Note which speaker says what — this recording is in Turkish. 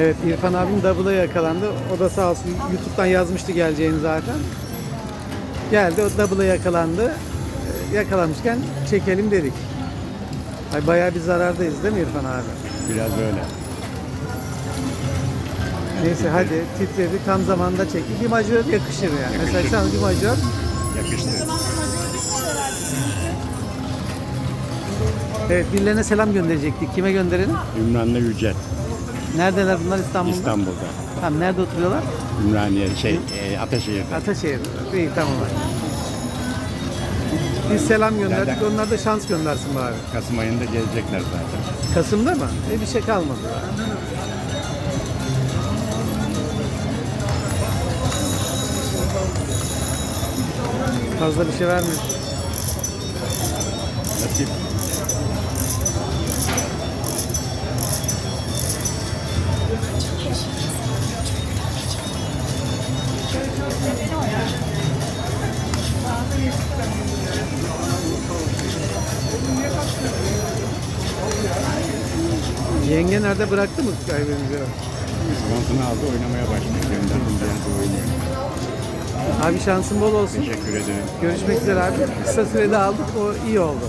Speaker 1: Evet İrfan abim double'a yakalandı. O da sağ olsun YouTube'dan yazmıştı geleceğini zaten. Geldi o double'a yakalandı. Ee, Yakalamışken çekelim dedik. Ay bayağı bir zarardayız değil mi İrfan abi?
Speaker 2: Biraz öyle.
Speaker 1: Neyse hadi titredi tam zamanda çekti. Bir majör yakışır yani. Mesela
Speaker 2: Yakışır.
Speaker 1: sen bir majör
Speaker 2: Yakıştı.
Speaker 1: Evet birilerine selam gönderecektik. Kime gönderelim?
Speaker 2: Ümranlı Yücel.
Speaker 1: Neredeler bunlar İstanbul'da?
Speaker 2: İstanbul'da.
Speaker 1: Tamam nerede oturuyorlar?
Speaker 2: Ümraniye şey e, Ataşehir'de.
Speaker 1: Ataşehir'de. İyi tamam hadi. Biz selam gönderdik.
Speaker 2: Nereden?
Speaker 1: Onlar da şans göndersin bari.
Speaker 2: Kasım ayında gelecekler zaten.
Speaker 1: Kasım'da mı? E bir şey kalmadı. Fazla bir şey vermiyor.
Speaker 2: Nasip.
Speaker 1: Yenge nerede bıraktı mı kaybedince?
Speaker 2: Montunu aldı oynamaya başladı. Gönderdim geldi oynuyor.
Speaker 1: Abi şansın bol olsun.
Speaker 2: Teşekkür ederim.
Speaker 1: Görüşmek üzere abi. Kısa sürede aldık. O iyi oldu.